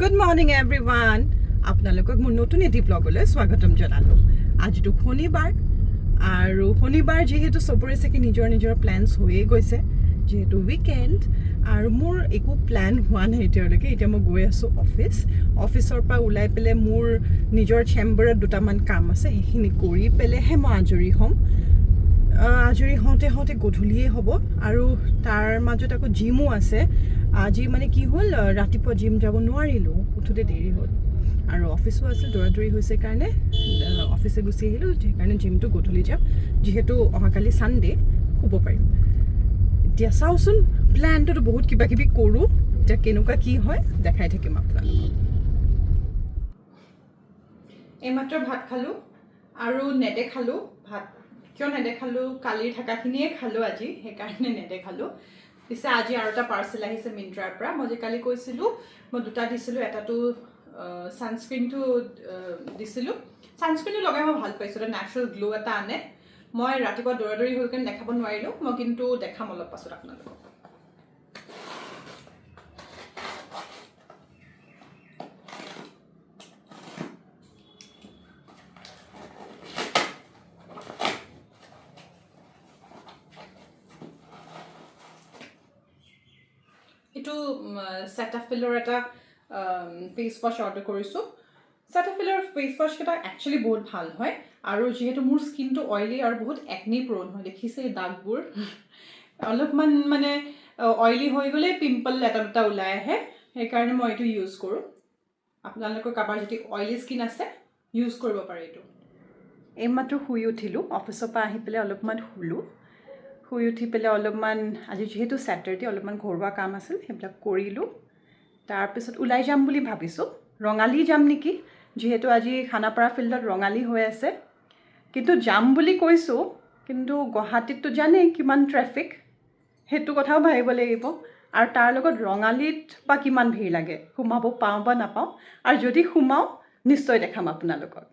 Good morning every one আপোনালোকক মোৰ নতুন এটি ব্লগলৈ স্বাগতম জনালোঁ। আজিতো শনিবাৰ, আৰু শনিবাৰ যিহেতু চবৰে চাগে নিজৰ নিজৰ প্লেনছ হৈয়ে গৈছে, যিহেতু উইকেণ্ড আৰু মোৰ একো প্লেন হোৱা নাই এতিয়ালৈকে। এতিয়া মই গৈ আছোঁ অফিচ অফিচৰ পৰা ওলাই পেলাই মোৰ নিজৰ চেম্বাৰত দুটামান কাম আছে, সেইখিনি কৰি পেলাইহে মই আজৰি হ'ম। আহ, হওঁতে হওঁতে গধূলিয়ে হ'ব আৰু তাৰ মাজত আকৌ জিমো আছে। আজি মানে কি হ'ল ৰাতিপুৱা জিম যাব নোৱাৰিলোঁ উঠোতে দেৰি হ'ল। আৰু অফিচো আছিল দৌৰা দৌৰি হৈছে কাৰণে অফিচে গুচি আহিলোঁ সেইকাৰণে জিমটো গধূলি যাম। যিহেতু অহাকালি ছানডে শুব পাৰিম। এতিয়া চাওঁচোন প্লেনটোতো বহুত কিবা কিবি কৰোঁ। এতিয়া কেনেকুৱা কি হয় দেখাই থাকিম আপোনালোকক। এইমাত্ৰ ভাত খালোঁ আৰু নেদেখালোঁ ভাত কিয় নেদেখালোঁ? কালি থকাখিনিয়ে খালোঁ আজি, সেইকাৰণে নেদেখালোঁ। পিছে আজি আৰু এটা পাৰ্চেল আহিছে মিণ্ট্ৰাৰ পৰা। মই যে কালি কৈছিলোঁ, মই দুটা দিছিলোঁ, এটাটো ছানস্ক্ৰীণটো দিছিলোঁ। ছানস্ক্ৰীনটো লগাই মই ভালো পাইছোঁ, এটা নেচাৰেল গ্ল' এটা আনে। মই ৰাতিপুৱা দৌৰা দৌৰি হৈ কিনে দেখাব নোৱাৰিলোঁ, মই কিন্তু দেখাম অলপ পাছত আপোনালোকক। চেটাফিলৰ এটা ফেচ ৱাছ অৰ্ডাৰ কৰিছোঁ। চেটাফিলৰ ফেচ ৱাছকেইটা একচুৱেলি বহুত ভাল হয়। আৰু যিহেতু মোৰ স্কিনটো অইলি আৰু বহুত একনি প্ৰ'ন হয় দেখিছে এই দাগবোৰ। অলপমান মানে অইলি হৈ গ'লে পিম্পল এটা দুটা ওলাই আহে। সেইকাৰণে মই এইটো ইউজ কৰোঁ। আপোনালোকৰ কাৰোবাৰ যদি অইলি স্কিন আছে ইউজ কৰিব পাৰে এইটো। এইমাত্ৰ শুই উঠিলোঁ। অফিচৰ পৰা আহি পেলাই অলপমান শুলোঁ। শুই উঠি পেলাই অলপমান আজি যিহেতু ছেটাৰডে অলপমান ঘৰুৱা কাম আছিল সেইবিলাক কৰিলোঁ। তাৰপিছত ওলাই যাম বুলি ভাবিছোঁ। ৰঙালী যাম নেকি? যিহেতু আজি খানাপাৰা ফিল্ডত ৰঙালী হৈ আছে। কিন্তু যাম বুলি কৈছোঁ, কিন্তু গুৱাহাটীততো জানেই কিমান ট্ৰেফিক সেইটো কথাও ভাবিব লাগিব। আৰু তাৰ লগত ৰঙালীত বা কিমান ভিৰ লাগে, সোমাব পাওঁ বা নাপাওঁ। আৰু যদি সোমাওঁ, নিশ্চয় দেখাম আপোনালোকক।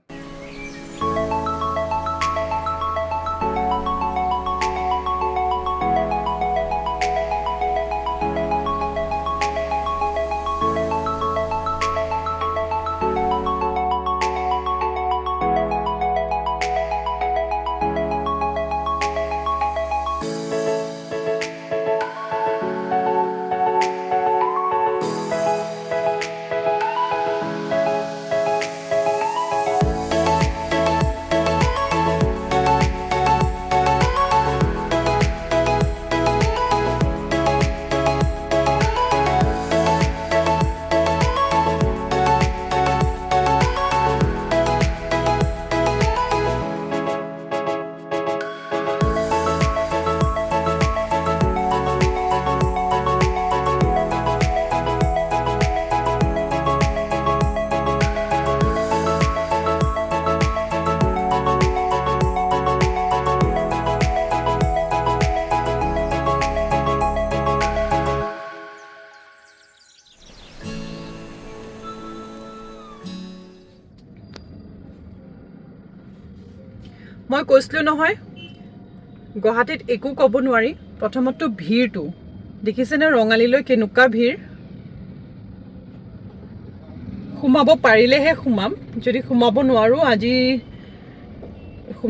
মই কৈছিলোঁ নহয় গুৱাহাটীত একো ক'ব নোৱাৰি প্ৰথমততো ভিৰটো। দেখিছেনে ৰঙালীলৈ কেনেকুৱা ভিৰ? সোমাব পাৰিলেহে সোমাম যদি সোমাব নোৱাৰোঁ আজি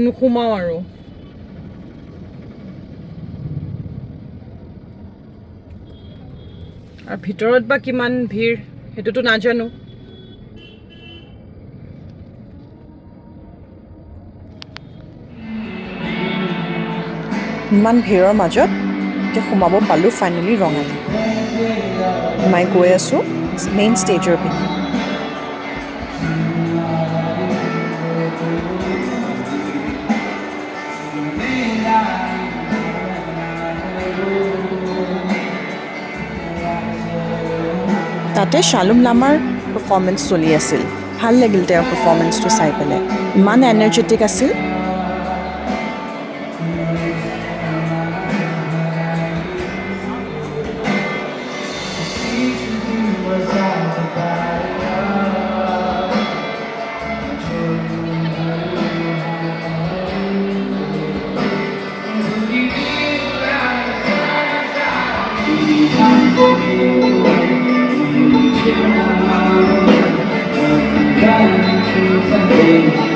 নোসোমাওঁ আৰু। আৰু ভিতৰত বা কিমান ভিৰ সেইটোতো নাজানো। ইমান ভিৰৰ মাজত এতিয়া সোমাব পালোঁ ফাইনেলি ৰঙালী। মই গৈ আছোঁ মেইন ষ্টেজৰ পিনে। তাতে শালুম লামাৰ পাৰফৰ্মেঞ্চ চলি আছিল। ভালো লাগিল তেওঁৰ পাৰফৰ্মেঞ্চটো চাই পেলাই। ইমান এনাৰ্জেটিক আছিল। Música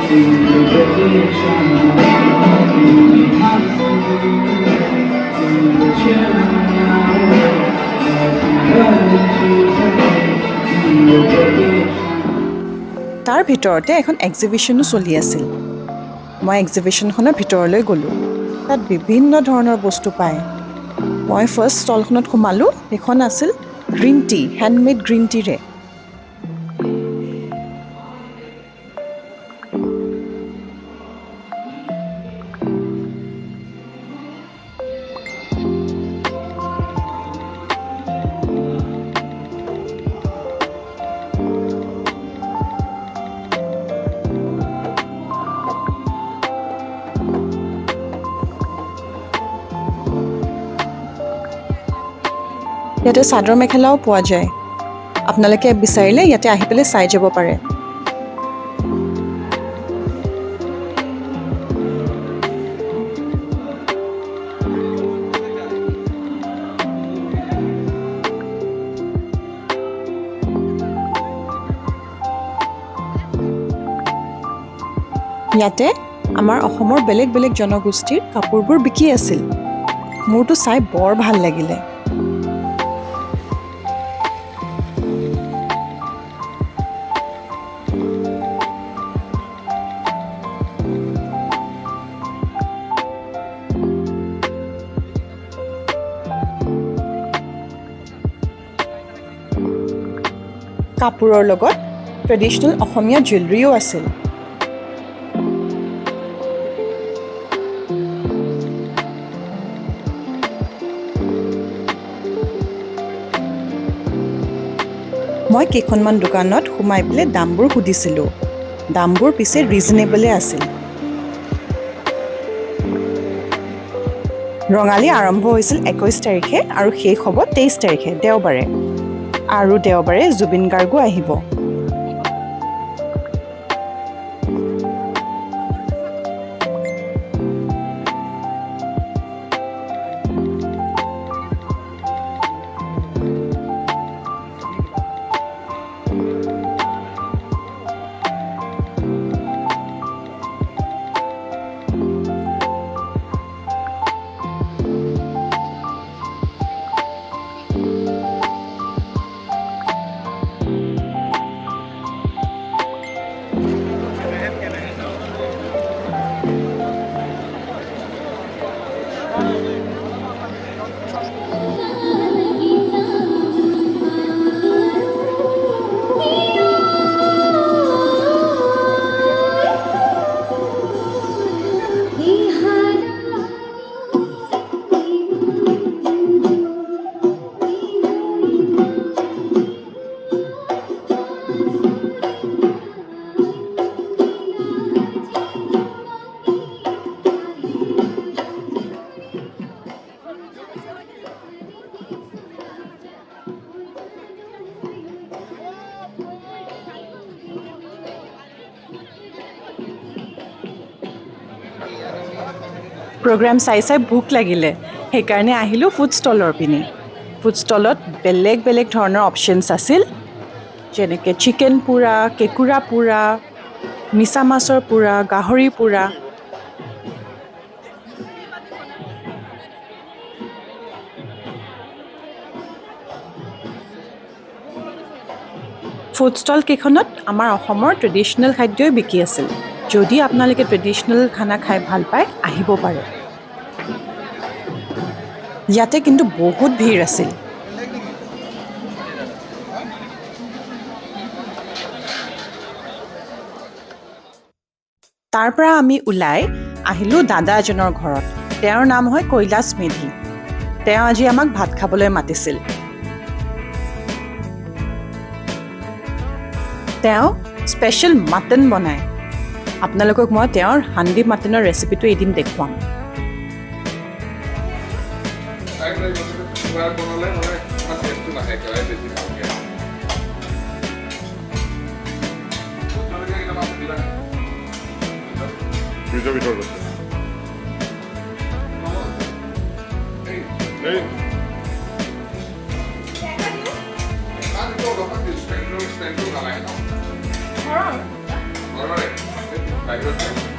তাৰ ভিতৰতে এখন এক্সিবিশ্যনো চলি আছিল। মই এক্সিবিশ্যনখনৰ ভিতৰলৈ গ'লোঁ। তাত বিভিন্ন ধৰণৰ বস্তু পায়। মই ফাৰ্ষ্ট ষ্টলখনত সোমালোঁ। সেইখন আছিল গ্ৰীণ টি হেণ্ডমেড গ্ৰীণ টিৰে ইয়াতে চাদৰ মেখেলাও পোৱা যায়। আপোনালোকে বিচাৰিলে ইয়াতে আহি পেলাই চাই যাব পাৰে। ইয়াতে আমাৰ অসমৰ বেলেগ বেলেগ জনগোষ্ঠীৰ কাপোৰবোৰ বিকি আছিল। মোৰতো চাই বৰ ভালো লাগিলে। কাপোৰৰ লগত ট্ৰেডিশ্যনেল অসমীয়া জুৱেলাৰীও আছিল। মই কেইখনমান দোকানত সোমাই পেলাই দামবোৰ সুধিছিলোঁ। দামবোৰ পিছে ৰিজনেবলে আছিল। ৰঙালী আৰম্ভ হৈছিল একৈছ তাৰিখে আৰু শেষ হ'ব তেইছ তাৰিখে দেওবাৰে। আৰু দেওবাৰে জুবিন গাৰ্গো আহিব। প্ৰগ্ৰাম চাই চাই ভোক লাগিলে। সেইকাৰণে আহিলোঁ ফুড ষ্টলৰ পিনে। ফুড ষ্টলত বেলেগ বেলেগ ধৰণৰ অপশ্যনছ আছিল। যেনেকৈ চিকেন পোৰা কেঁকুৰা পোৰা মিছা মাছৰ পোৰা গাহৰি পোৰা। ফুড ষ্টল কেইখনত আমাৰ অসমৰ ট্ৰেডিশ্যনেল খাদ্যই বিকি আছিল। যদি আপোনালোকে ট্ৰেডিশ্যনেল খানা খাই ভালো পায় আহিব পাৰে। ইয়াতে কিন্তু বহুত ভিৰ আছিল। তাৰ পৰা আমি ওলাই আহিলোঁ দাদা এজনৰ ঘৰত। তেওঁৰ নাম হয় কৈলাশ মেধি। তেওঁ আজি আমাক ভাত খাবলৈ মাতিছিল। তেওঁ স্পেচিয়েল মাটন বনায়। আপোনালোকক মই তেওঁৰ হাণ্ডি মাটনৰ ৰেচিপিটো এদিন দেখুৱাম। ফ্ৰিজৰ ভিতৰত agradeço.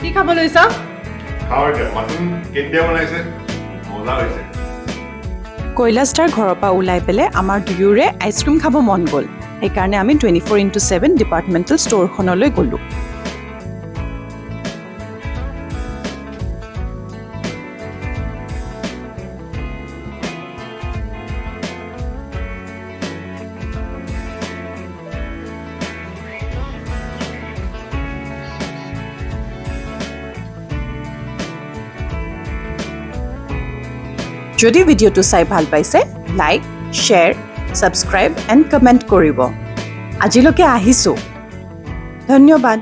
কি খাব লৈছা? খাওঁ এতিয়া মাটন কেতিয়া বনাইছে? মজা হৈছে। কৈলাশদাৰ ঘৰৰ পৰা ওলাই পেলাই আমাৰ দুয়োৰে আইচক্ৰীম খাব মন গ'ল। সেইকাৰণে আমি twenty four into seven departmental ষ্ট'ৰখনলৈ গ'লোঁ। যদি ভিডিঅ'টো চাই ভাল পাইছে like share subscribe and comment কৰিব আজিলৈকে আহিছোঁ ধন্যবাদ